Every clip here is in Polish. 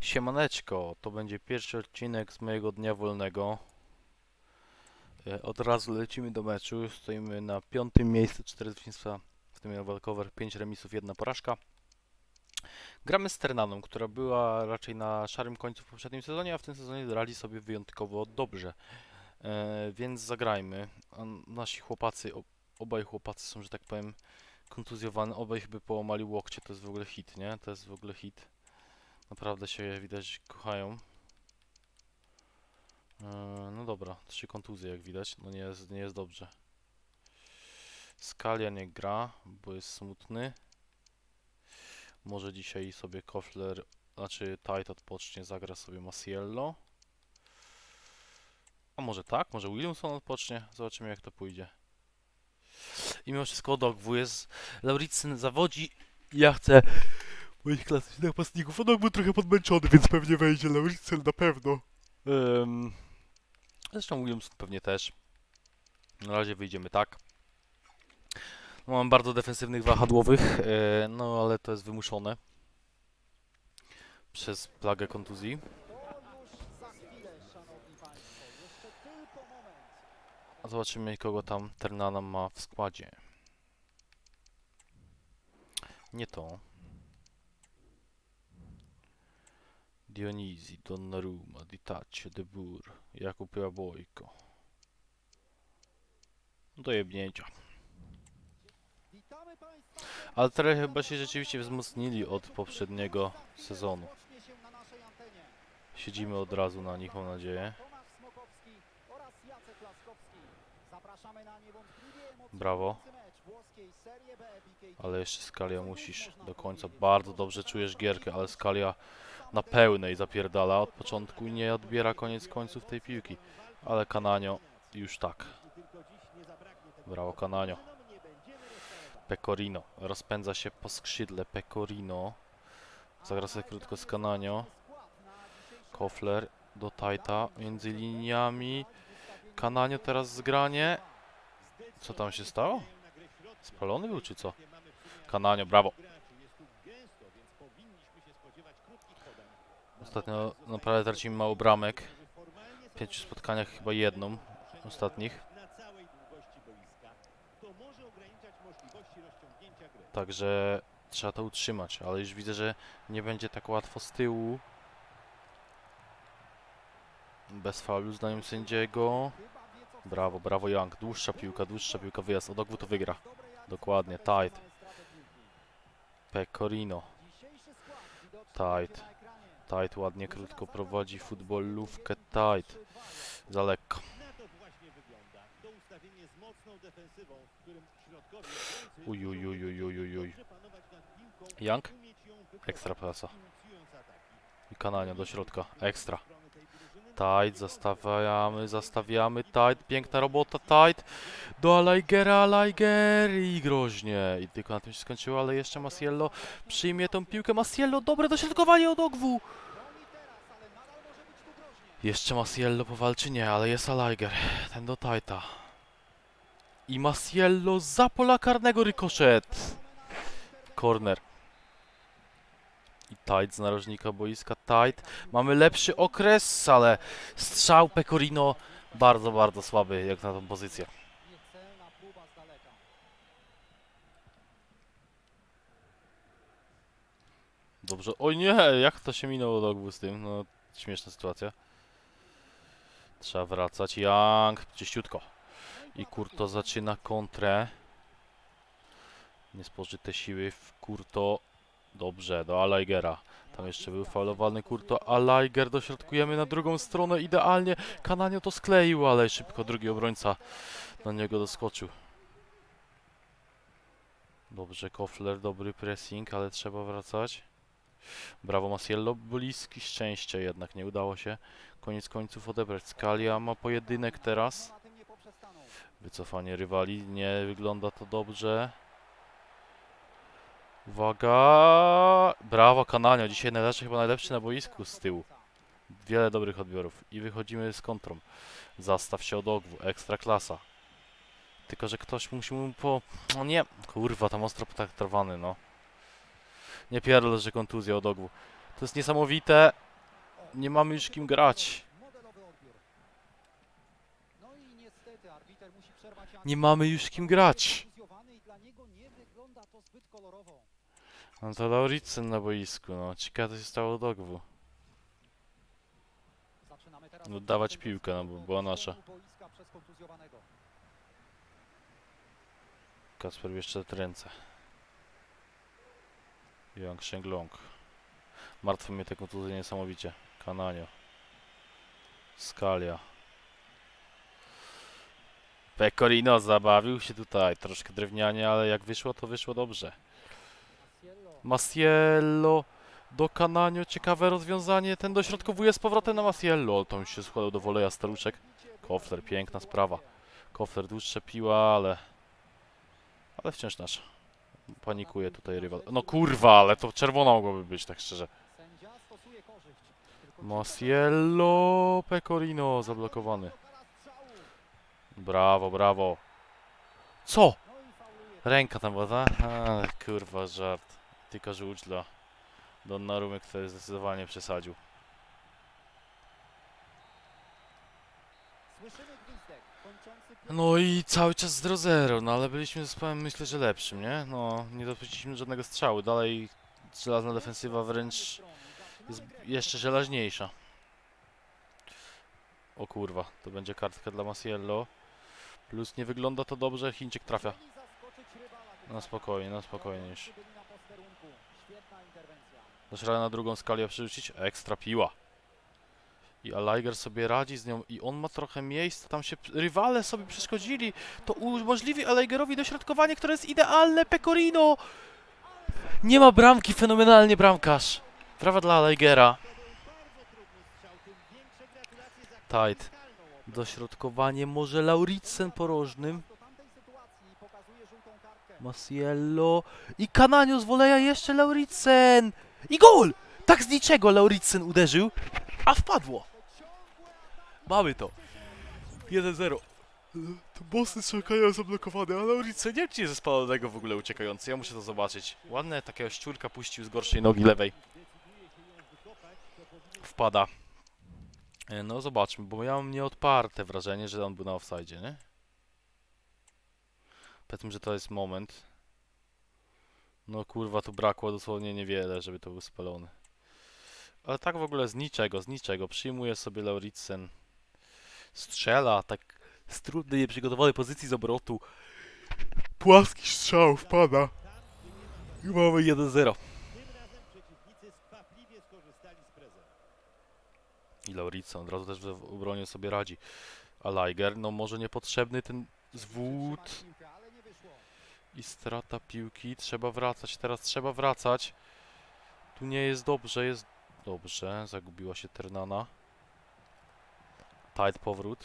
Siemaneczko, to będzie pierwszy odcinek z mojego dnia wolnego. E, Od razu lecimy do meczu. Stoimy na piątym miejscu, 4 zwycięstwa, w tym walkover, 5 remisów, 1 porażka. Gramy z Ternaną, która była raczej na szarym końcu w poprzednim sezonie, a w tym sezonie radzi sobie wyjątkowo dobrze. E, więc zagrajmy. A nasi chłopacy, obaj chłopacy są, że tak powiem, kontuzjowane. Obaj chyba połamali łokcie, to jest w ogóle hit, nie? To jest w ogóle hit. Naprawdę się widać kochają. Eee, no dobra, trzy kontuzje jak widać, no nie jest, nie jest dobrze. Skalia nie gra, bo jest smutny. Może dzisiaj sobie Kofler, znaczy Tide odpocznie, zagra sobie Masiello. A może tak, może Williamson odpocznie, zobaczymy jak to pójdzie. I mimo wszystko Dogwu jest, Lauricyn zawodzi, ja chcę moich klasycznych napastników. On był trochę podmęczony, więc pewnie wejdzie Lauricel na pewno. Um, zresztą Williamson pewnie też. Na razie wyjdziemy tak. No, mam bardzo defensywnych wahadłowych, e, no ale to jest wymuszone przez plagę kontuzji. A zobaczymy kogo tam Ternana ma w składzie. Nie to. Dionisi, Donnarumma, Ditaccio, De Boer, Jakub Jabłojko. Do jebnięcia. Ale teraz chyba się rzeczywiście wzmocnili od poprzedniego sezonu. Siedzimy od razu na nich, mam nadzieję. Brawo. Ale jeszcze Skalia musisz do końca. Bardzo dobrze czujesz gierkę, ale Skalia na pełnej zapierdala od początku i nie odbiera koniec końców tej piłki. Ale Kananio już tak. Brawo Kananio. Pecorino rozpędza się po skrzydle. Pecorino. Zagra sobie krótko z Kananio. Kofler do Tajta między liniami. Kananio teraz zgranie. Co tam się stało? Spalony był czy co? Kananio, brawo. Ostatnio naprawdę tracimy mało bramek. W pięciu spotkaniach chyba jedną ostatnich. Także trzeba to utrzymać, ale już widzę, że nie będzie tak łatwo z tyłu. Bez faulu zdaniem sędziego. Brawo, brawo Young. Dłuższa piłka, dłuższa piłka, wyjazd. Od ogółu to wygra. Dokładnie, tight. Pecorino. Tight. Tight ładnie, krótko prowadzi futbolówkę. Tight. Za lekko. Uj, uj, uj, uj, uj, uj. Young? Ekstra prasa. I Kanania do środka. Ekstra. Tight, zastawiamy, zastawiamy. Tight, piękna robota, tight. Do Alaigera, Alaiger i groźnie. I tylko na tym się skończyło, ale jeszcze Masiello przyjmie tą piłkę. Masiello, dobre dośrodkowanie od Ogwu. Jeszcze Masiello powalczy, nie, ale jest Alaiger. Ten do Tighta. I Masiello za pola karnego rykoszet. Corner. I Tight z narożnika boiska. Tight. Mamy lepszy okres, ale strzał Pecorino bardzo, bardzo słaby jak na tą pozycję. Dobrze. Oj nie, jak to się minęło do ogółu z tym? No, śmieszna sytuacja. Trzeba wracać. Young, czyściutko. I Kurto zaczyna kontrę. Niespożyte siły w Kurto. Dobrze, do Alaigera. Tam jeszcze był faulowany Kurto. Alaiger dośrodkujemy na drugą stronę idealnie. Kananio to skleił, ale szybko drugi obrońca na niego doskoczył. Dobrze, Kofler, dobry pressing, ale trzeba wracać. Brawo Masiello, bliski szczęścia jednak nie udało się koniec końców odebrać. Skalia ma pojedynek teraz. Wycofanie rywali, nie wygląda to dobrze. Uwaga! Brawo Kananio, dzisiaj najlepszy, chyba najlepszy na boisku z tyłu. Wiele dobrych odbiorów i wychodzimy z kontrą. Zastaw się od ogwu, ekstra klasa. Tylko, że ktoś musi mu po... No nie, kurwa, tam ostro potraktowany, no. Nie pierdol, że kontuzja od ogwu. To jest niesamowite. nie mamy już kim grać. Nie mamy już kim grać. No to Lauritzen na boisku, no. Ciekawe co się stało do gwu. Zaczynamy teraz No dawać piłkę, no bo była nasza. Kasper jeszcze ręce. Yang Shenglong. Martwe mnie te kontuzje niesamowicie. Kananio. Skalia. Pecorino zabawił się tutaj. Troszkę drewnianie, ale jak wyszło, to wyszło dobrze. Masiello do Kananio. Ciekawe rozwiązanie. Ten dośrodkowuje z powrotem na Masiello. To już się składał do woleja staruszek. Kofler, piękna sprawa. Kofler dłuższe piła, ale... Ale wciąż nasza. Panikuje tutaj rywal. No kurwa, ale to czerwona mogłoby być, tak szczerze. Masiello Pecorino zablokowany. Brawo, brawo. Co? Ręka tam była, tak? Kurwa, żart. Tylko żółć dla Donnarumy, który zdecydowanie przesadził. No i cały czas 0-0, no ale byliśmy zespołem myślę, że lepszym, nie? No, nie dopuściliśmy żadnego strzału. Dalej żelazna defensywa wręcz jest jeszcze żelaźniejsza. O kurwa, to będzie kartka dla Masiello. Plus nie wygląda to dobrze, Chińczyk trafia. Na spokojnie, na spokojnie już. Byli na posterunku. Świetna radę na drugą skalię przerzucić? Ekstra piła. I Aliger sobie radzi z nią i on ma trochę miejsca, tam się rywale sobie przeszkodzili. To umożliwi Aligerowi dośrodkowanie, które jest idealne. Pecorino! Nie ma bramki, fenomenalnie bramkarz. Brawa dla Aligera. Tight. Dośrodkowanie może Lauritzen porożnym. Masiello i Kananiu z woleja jeszcze Lauritzen i gol! Tak z niczego Lauritzen uderzył, a wpadło. Mamy to. 1-0. To bossy czekają zablokowane, a Lauritzen nie wiem, czy jest spalonego w ogóle uciekający. Ja muszę to zobaczyć. Ładne takiego szczurka puścił z gorszej nogi lewej. Wpada. E, No zobaczmy, bo ja mam nieodparte wrażenie, że on był na offside, nie? Powiedzmy, że to jest moment. No kurwa, tu brakło dosłownie niewiele, żeby to był spalony. Ale tak w ogóle z niczego, z niczego. Przyjmuje sobie Lauritzen. Strzela, tak z trudnej, nieprzygotowanej pozycji z obrotu. Płaski strzał wpada. I mamy 1-0. Tym razem przeciwnicy skwapliwie skorzystali z prezent. I Lauritzen od razu też w obronie sobie radzi. A Liger, no może niepotrzebny ten zwód. Trzymali piłkę, ale nie wyszło. I strata piłki. Trzeba wracać. Teraz trzeba wracać. Tu nie jest dobrze. Jest dobrze. Zagubiła się Ternana. Tight powrót.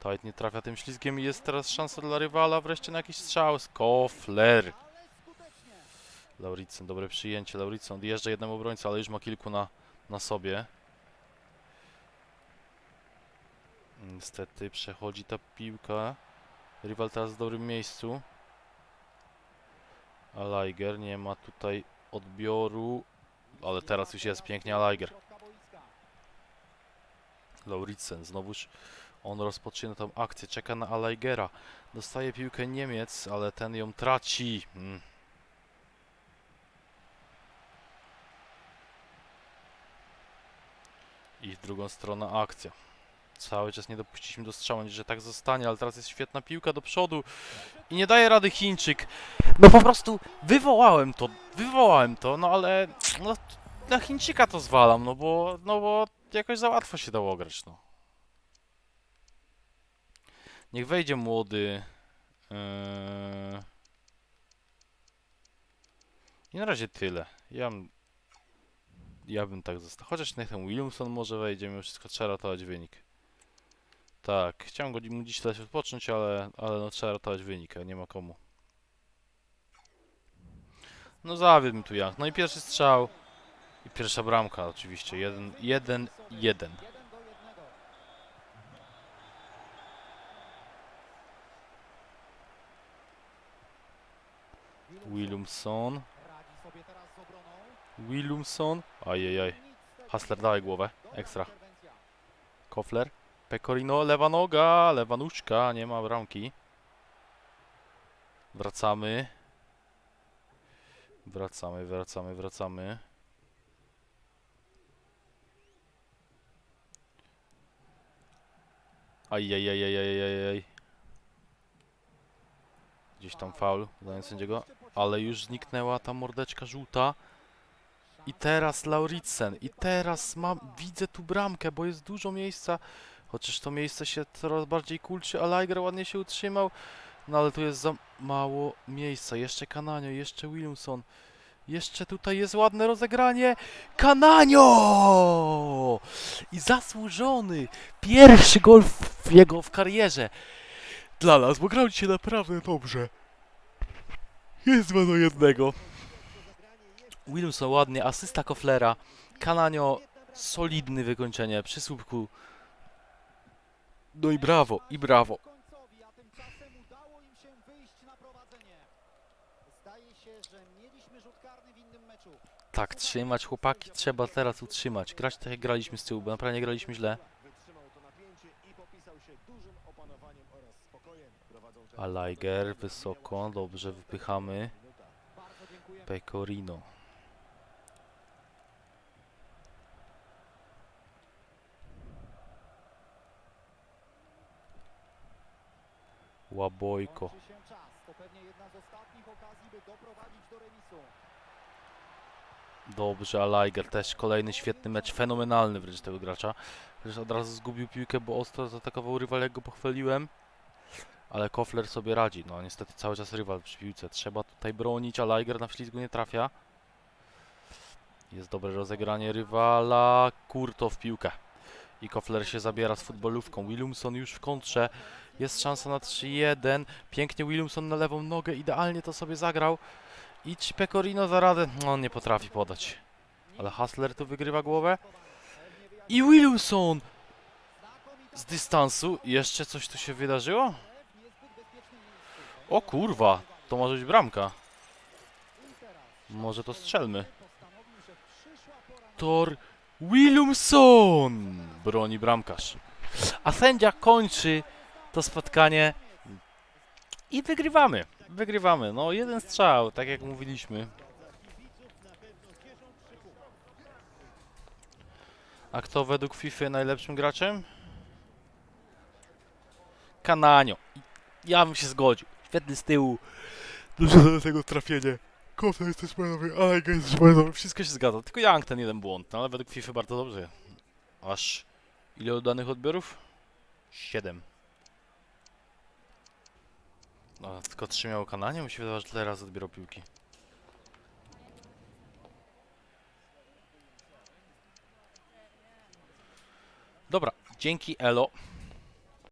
Tight nie trafia tym ślizgiem i jest teraz szansa dla rywala wreszcie na jakiś strzał. Kofler. Ale skutecznie. Lauritzen, dobre przyjęcie. Lauritzen odjeżdża jednemu obrońcy, ale już ma kilku na, na sobie. Niestety przechodzi ta piłka. Rywal teraz w dobrym miejscu. A Liger nie ma tutaj odbioru. Ale teraz już jest pięknie boiska. Lauritzen, znowuż on rozpoczyna tą akcję. Czeka na Alaigera. Dostaje piłkę Niemiec, ale ten ją traci. Mm. I w drugą stronę akcja. Cały czas nie dopuściliśmy do strzału, że tak zostanie, ale teraz jest świetna piłka do przodu i nie daje rady Chińczyk. No po prostu wywołałem to, wywołałem to, no ale no, na Chińczyka to zwalam, no bo, no bo jakoś za łatwo się dało grać, no. Niech wejdzie młody. Yy... I na razie tyle. Ja bym, ja bym tak został. Chociaż niech ten Williamson może wejdzie, mimo wszystko trzeba ratować wynik. Tak, chciałem go mu dziś dać odpocząć, ale, ale no trzeba ratować wynik, a nie ma komu. No zawiódł mi tu Young. No i pierwszy strzał. I pierwsza bramka oczywiście. Jeden, jeden, jeden. Jeden obroną. Williamson. Ajajaj. Hustler, dawaj głowę. Ekstra. Kofler. Pecorino, lewa noga, lewa nóżka, nie ma bramki. Wracamy. Wracamy, wracamy, wracamy. Ajajajajajajaj. Gdzieś tam faul, zdaniem sędziego. Ale już zniknęła ta mordeczka żółta. I teraz Lauritsen. I teraz mam, widzę tu bramkę, bo jest dużo miejsca. Chociaż to miejsce się coraz bardziej kulczy, a Liger ładnie się utrzymał. No ale tu jest za mało miejsca. Jeszcze Kananio, jeszcze Williamson. Jeszcze tutaj jest ładne rozegranie. Kananio! I zasłużony pierwszy gol w jego w karierze. Dla nas, bo grał dzisiaj naprawdę dobrze. Jest 2 do 1. Williamson ładnie, asysta Koflera. Kananio, solidne wykończenie przy słupku. No i brawo, i brawo. Końcowi, a tymczasem udało im się wyjść na prowadzenie. Zdaje się, że mieliśmy rzut karny w innym meczu. Tak, trzymać chłopaki, trzeba teraz utrzymać. Grać tak jak graliśmy z tyłu, bo naprawdę nie graliśmy źle. Wytrzymał to napięcie i popisał się dużym opanowaniem oraz spokojem. Prowadzą A Liger wysoko, dobrze wypychamy. Pecorino. Łabojko. Kończy się czas. To pewnie jedna z ostatnich okazji, by doprowadzić do remisu. Dobrze, a Liger też kolejny świetny mecz, fenomenalny wręcz tego gracza. Chociaż od razu zgubił piłkę, bo ostro zaatakował rywal, jak go pochwaliłem. Ale Kofler sobie radzi, no niestety cały czas rywal przy piłce. Trzeba tutaj bronić, a Liger na ślizgu nie trafia. Jest dobre rozegranie rywala, Kurto w piłkę. I Kofler się zabiera z futbolówką. Williamson już w kontrze. Jest szansa na 3-1. Pięknie Williamson na lewą nogę, idealnie to sobie zagrał. I czy Pecorino za radę? No, on nie potrafi podać. Ale Hustler tu wygrywa głowę. I Williamson z dystansu. Jeszcze coś tu się wydarzyło? O kurwa, to może być bramka. Może to strzelmy. Tor Williamson broni bramkarz. A sędzia kończy to spotkanie i wygrywamy. Wygrywamy. No jeden strzał, tak jak mówiliśmy. A kto według FIFA najlepszym graczem? Kananio. Ja bym się zgodził. Świetny z tyłu. Dużo do tego trafienie. Kofta jest też bardzo Alega jest też bardzo Wszystko się zgadza. Tylko Young ten jeden błąd. No ale według FIFA bardzo dobrze. Aż ile oddanych odbiorów? 7. No, tylko 3 miało Kananie? Wydawało, że tyle razy odbierał piłki. Dobra, dzięki Elo.